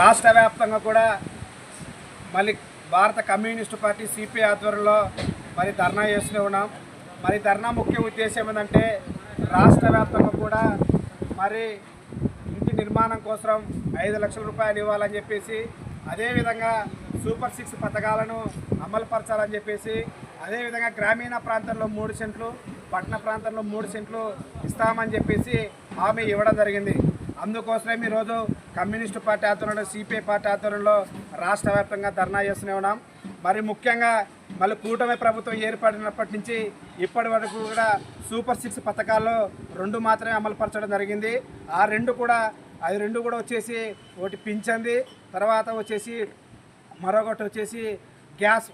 రాష్ట్ర వ్యాప్తంగా కూడా మళ్ళీ భారత కమ్యూనిస్టు పార్టీ సిపిఐ ఆధ్వర్యంలో మరి ధర్నా చేస్తూనే ఉన్నాం. మరి ధర్నా ముఖ్య ఉద్దేశం ఏంటంటే రాష్ట్ర వ్యాప్తంగా కూడా మరి ఇంటి నిర్మాణం కోసం ఐదు లక్షల రూపాయలు ఇవ్వాలని చెప్పేసి అదేవిధంగా సూపర్ సిక్స్ పథకాలను అమలుపరచాలని చెప్పేసి అదేవిధంగా గ్రామీణ ప్రాంతంలో మూడు సెంట్లు పట్టణ ప్రాంతంలో మూడు సెంట్లు ఇస్తామని చెప్పేసి హామీ ఇవ్వడం జరిగింది. అందుకోసమే ఈరోజు కమ్యూనిస్టు పార్టీ ఆధ్వర్యంలో సిపిఐ పార్టీ ఆధ్వర్యంలో రాష్ట్ర వ్యాప్తంగా ధర్నా చేస్తూనే ఉన్నాం. మరి ముఖ్యంగా మళ్ళీ కూటమి ప్రభుత్వం ఏర్పడినప్పటి నుంచి ఇప్పటి వరకు కూడా సూపర్ సిక్స్ పథకాల్లో రెండు మాత్రమే అమలుపరచడం జరిగింది. ఆ రెండు కూడా అది రెండు కూడా వచ్చేసి ఒకటి పింఛంది తర్వాత వచ్చేసి మరొకటి వచ్చేసి గ్యాస్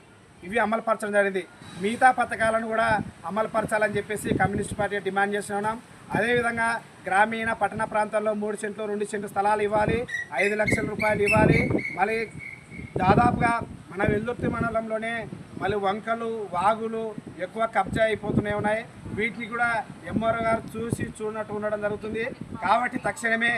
ఇవి అమలుపరచడం జరిగింది. మిగతా పథకాలను కూడా అమలుపరచాలని చెప్పేసి కమ్యూనిస్ట్ పార్టీ డిమాండ్ చేస్తున్నాం అదేవిధంగా గ్రామీణ పట్టణ ప్రాంతాల్లో మూడు సెంట్లు రెండు సెంట్లు స్థలాలు ఇవ్వాలి. ఐదు లక్షల రూపాయలు ఇవ్వాలి. మళ్ళీ దాదాపుగా మన వెల్లుర్తి మండలంలోనే మళ్ళీ వంకలు వాగులు ఎక్కువ కబ్జా అయిపోతూనే ఉన్నాయి. వీటిని కూడా ఎంఆర్ఓ గారు చూసి చూడనట్టు ఉండడం జరుగుతుంది. కాబట్టి తక్షణమే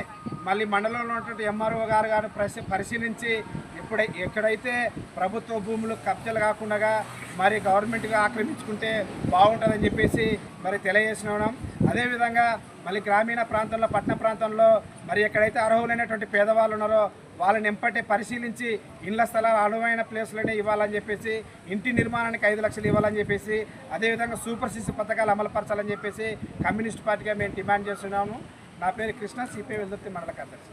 మళ్ళీ మండలంలో ఉన్నటువంటి ఎంఆర్ఓ గారు గారు పరిశీ పరిశీలించి ఇప్పుడు ఎక్కడైతే ప్రభుత్వ భూములు కబ్జాలు కాకుండా మరి గవర్నమెంట్గా ఆక్రమించుకుంటే బాగుంటుందని చెప్పేసి మరి తెలియజేసినాం అదేవిధంగా మళ్ళీ గ్రామీణ ప్రాంతంలో పట్టణ ప్రాంతంలో మరి ఎక్కడైతే అర్హులైనటువంటి పేదవాళ్ళు ఉన్నారో వాళ్ళని ఎంపటే పరిశీలించి ఇళ్ళ స్థలాలు అనువైన ప్లేసులనే ఇవ్వాలని చెప్పేసి ఇంటి నిర్మాణానికి ఐదు లక్షలు ఇవ్వాలని చెప్పేసి అదేవిధంగా సూపర్ సిసి పథకాలు అమలుపరచాలని చెప్పేసి కమ్యూనిస్ట్ పార్టీగా మేము డిమాండ్ చేస్తున్నాము. నా పేరు కృష్ణ సిపిఐ వెల్దుర్తి మండల కార్యదర్శి.